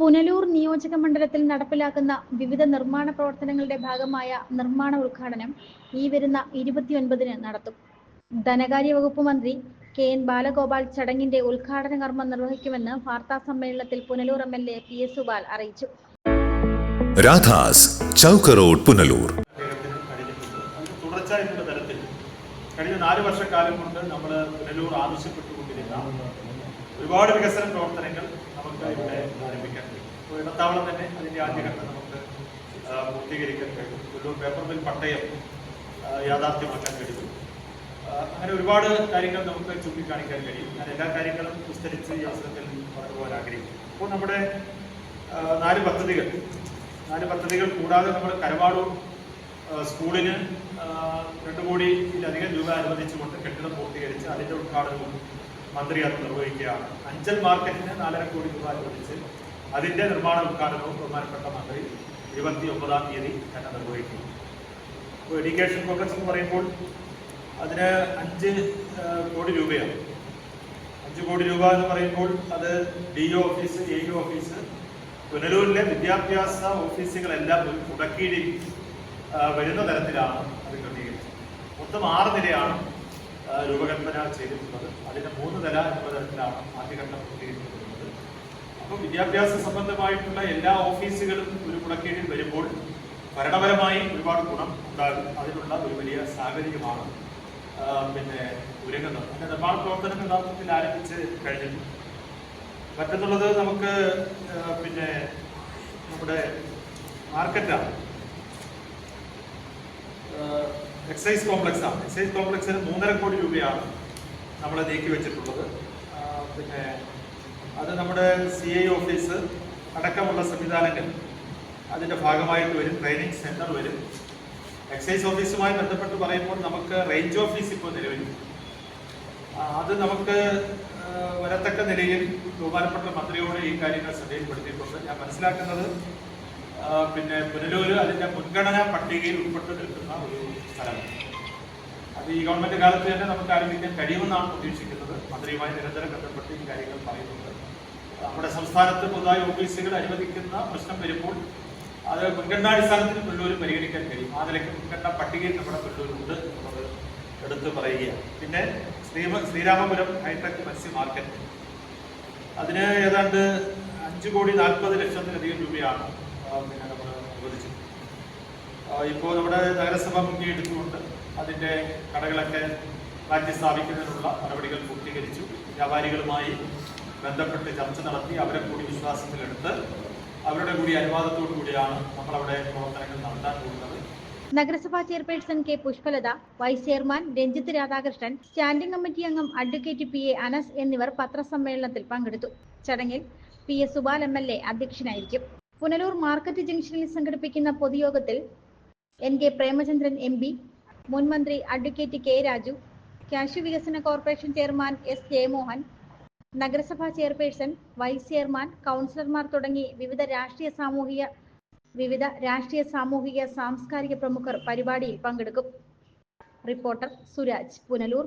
പുനലൂർ നിയോജക മണ്ഡലത്തിൽ നടപ്പിലാക്കുന്ന വിവിധ നിർമ്മാണ പ്രവർത്തനങ്ങളുടെ ഭാഗമായ നിർമ്മാണ ഉദ്ഘാടനം ഈ വരുന്ന ഇരുപത്തിയൊൻപതിന് നടത്തും. ധനകാര്യ വകുപ്പ് മന്ത്രി കെ എൻ ബാലഗോപാൽ ചടങ്ങിന്റെ ഉദ്ഘാടന കർമ്മം നിർവഹിക്കുമെന്ന് വാർത്താ സമ്മേളനത്തിൽ Punalur M L A P S Subal അറിയിച്ചു. രാധാസ് ചൗക്ക് റോഡ് പുനലൂർ. തരത്തിൽ കഴിഞ്ഞ നാല് വർഷക്കാലം കൊണ്ട് നമ്മൾ പുനലൂർ ആവശ്യപ്പെട്ടുകൊണ്ടിരുന്ന ഒരുപാട് വികസന പ്രവർത്തനങ്ങൾ നമുക്ക് ഇവിടെ ആരംഭിക്കാൻ കഴിയും. ഇപ്പോൾ ഇടത്താവളം തന്നെ അതിന്റെ ആദ്യഘട്ടം നമുക്ക് പൂർത്തീകരിക്കാൻ കഴിയും. ഒരു പേപ്പർ മിൽ പട്ടയം യാഥാർത്ഥ്യമാക്കാൻ കഴിയും. അങ്ങനെ ഒരുപാട് കാര്യങ്ങൾ നമുക്ക് ചൂണ്ടിക്കാണിക്കാൻ കഴിയും. ഞാൻ എല്ലാ കാര്യങ്ങളും വിസ്തരിച്ച് ഈ അവസരത്തിൽ പറഞ്ഞു പോകാൻ ആഗ്രഹിക്കുന്നു. അപ്പോൾ നമ്മുടെ നാല് പദ്ധതികൾ നാല് പദ്ധതികൾ കൂടാതെ നമ്മൾ കരവാടൂർ സ്കൂളിന് രണ്ട് കോടിയിലധികം രൂപ അനുവദിച്ചുകൊണ്ട് കെട്ടിടം പൂർത്തീകരിച്ച് അതിന്റെ ഉദ്ഘാടനവും മന്ത്രി അത് നിർവഹിക്കുകയാണ്. അഞ്ചൽ മാർക്കറ്റിന് നാലര കോടി രൂപ അനുവദിച്ച് അതിന്റെ നിർമ്മാണ ഉദ്ഘാടനവും ബഹുമാനപ്പെട്ട മന്ത്രി ഇരുപത്തി ഒമ്പതാം തീയതി തന്നെ നിർവഹിക്കും. ഇപ്പോൾ എഡ്യൂക്കേഷൻ കോംപ്ലക്സ് എന്ന് പറയുമ്പോൾ അതിന് അഞ്ച് കോടി രൂപയാണ്. അഞ്ച് കോടി രൂപ എന്ന് പറയുമ്പോൾ അത് D O office A E office പുനലൂരിലെ വിദ്യാഭ്യാസ ഓഫീസുകളെല്ലാം മുടക്കിയിടി വരുന്ന തരത്തിലാണ് അത് ക്രമീകരിച്ചത്. മൊത്തം ആറ് നിലയാണ് രൂപകൽപ്പന ചെയ്തിട്ടുള്ളത്. അതിന്റെ മൂന്ന് നില എന്ന ആദ്യഘട്ടം പൂർത്തീകരിക്കുന്നത് അപ്പോൾ വിദ്യാഭ്യാസ സംബന്ധമായിട്ടുള്ള എല്ലാ ഓഫീസുകളും ഒരു കുടക്കീഴിൽ വരുമ്പോൾ ഭരണപരമായി ഒരുപാട് ഗുണം ഉണ്ടാകും. അതിനുള്ള ഒരു വലിയ സാഹചര്യമാണ് പിന്നെ ഒരുങ്ങുന്നത്. അതിന്റെ നിർമ്മാണ പ്രവർത്തനം യഥാർത്ഥത്തിൽ ആരംഭിച്ച് കഴിഞ്ഞിട്ടുണ്ട്. മറ്റെന്നുള്ളത് നമുക്ക് പിന്നെ നമ്മുടെ മാർക്കറ്റാണ്. എക്സൈസ് കോംപ്ലക്സ് ആണ്. എക്സൈസ് കോംപ്ലക്സിന് മൂന്നര കോടി രൂപയാണ് നമ്മൾ നീക്കി വെച്ചിട്ടുള്ളത്. പിന്നെ അത് നമ്മുടെ സി ഐ ഓഫീസ് അടക്കമുള്ള സംവിധാനങ്ങൾ അതിന്റെ ഭാഗമായിട്ട് വരും ട്രെയിനിങ് സെന്റർ വരും. എക്സൈസ് ഓഫീസുമായി ബന്ധപ്പെട്ട് പറയുമ്പോൾ നമുക്ക് റേഞ്ച് ഓഫീസ് ഇപ്പോൾ നിലവിൽ. അത് നമുക്ക് വരത്തക്ക നിലയിൽ ബഹുമാനപ്പെട്ട മന്ത്രിയോട് ഈ കാര്യങ്ങൾ ശ്രദ്ധയിൽപ്പെടുത്തിയിട്ടുണ്ട്. ഞാൻ മനസ്സിലാക്കുന്നത് പിന്നെ പുനലൂര് അതിന്റെ മുൻഗണനാ പട്ടികയിൽ ഉൾപ്പെട്ട് നിൽക്കുന്ന ഒരു സ്ഥലമാണ്. അത് ഈ ഗവൺമെന്റ് കാലത്ത് തന്നെ നമുക്ക് ആരംഭിക്കാൻ കഴിയുമെന്നാണ് പ്രതീക്ഷിക്കുന്നത്. മന്ത്രിയുമായി നിരന്തരം ബന്ധപ്പെട്ട് ഈ കാര്യങ്ങൾ പറയുന്നുണ്ട്. നമ്മുടെ സംസ്ഥാനത്ത് പുതുതായി ഓഫീസുകൾ അനുവദിക്കുന്ന പ്രശ്നം വരുമ്പോൾ അത് മുൻഗണനാടിസ്ഥാനത്തിൽ പുല്ലൂർ പരിഗണിക്കാൻ കഴിയും. ആ നിലയ്ക്ക് മുൻഗണനാ പട്ടികയിൽ നമ്മുടെ പുല്ലൂരുണ്ട് എന്നുള്ളത് എടുത്തു പറയുകയാണ്. പിന്നെ ശ്രീമ ശ്രീരാമപുരം ഹൈടെക് മത്സ്യ മാർക്കറ്റ്. അതിന് ഏതാണ്ട് അഞ്ച് കോടി നാൽപ്പത് ലക്ഷത്തിലധികം രൂപയാണ് ആ, ഇപ്പോൾ നമ്മുടെ നഗരസഭ മുൻകൈ എടുത്തുകൊണ്ട് അതിന്റെ കടകളൊക്കെ മാറ്റി സ്ഥാപിക്കുന്നതിനുള്ള നടപടികൾ പൂർത്തീകരിച്ചു. വ്യാപാരികളുമായി ബന്ധപ്പെട്ട് ചർച്ച നടത്തി അവരെ കൂടി വിശ്വാസത്തിലെടുത്ത് അവരുടെ കൂടി അനുവാദത്തോടു കൂടിയാണ് നമ്മൾ അവിടെ പ്രവർത്തനങ്ങൾ നടത്താൻ പോകുന്നത്. നഗരസഭാ chairperson K Pushpalatha vice chairman Ranjith Radhakrishnan standing committee അംഗം അഡ്വക്കേറ്റ് പി എ അനസ് എന്നിവർ പത്രസമ്മേളനത്തിൽ പങ്കെടുത്തു. ചടങ്ങിൽ P S Subal M L A അധ്യക്ഷനായിരിക്കും. പുനലൂർ മാർക്കറ്റ് ജംഗ്ഷനിൽ സംഘടിപ്പിക്കുന്ന പൊതുയോഗത്തിൽ N K Premachandran M P മുൻമന്ത്രി അഡ്വക്കേറ്റ് കെ രാജു കാശു വികസന കോർപ്പറേഷൻ ചെയർമാൻ എസ് ജയമോഹൻ നഗരസഭാ ചെയർപേഴ്സൺ വൈസ് ചെയർമാൻ കൗൺസിലർമാർ തുടങ്ങി വിവിധ രാഷ്ട്രീയ സാമൂഹിക വിവിധ രാഷ്ട്രീയ സാമൂഹിക സാംസ്കാരിക പ്രമുഖർ പരിപാടിയിൽ പങ്കെടുക്കും. റിപ്പോർട്ടർ സുരാജ് പുനലൂർ.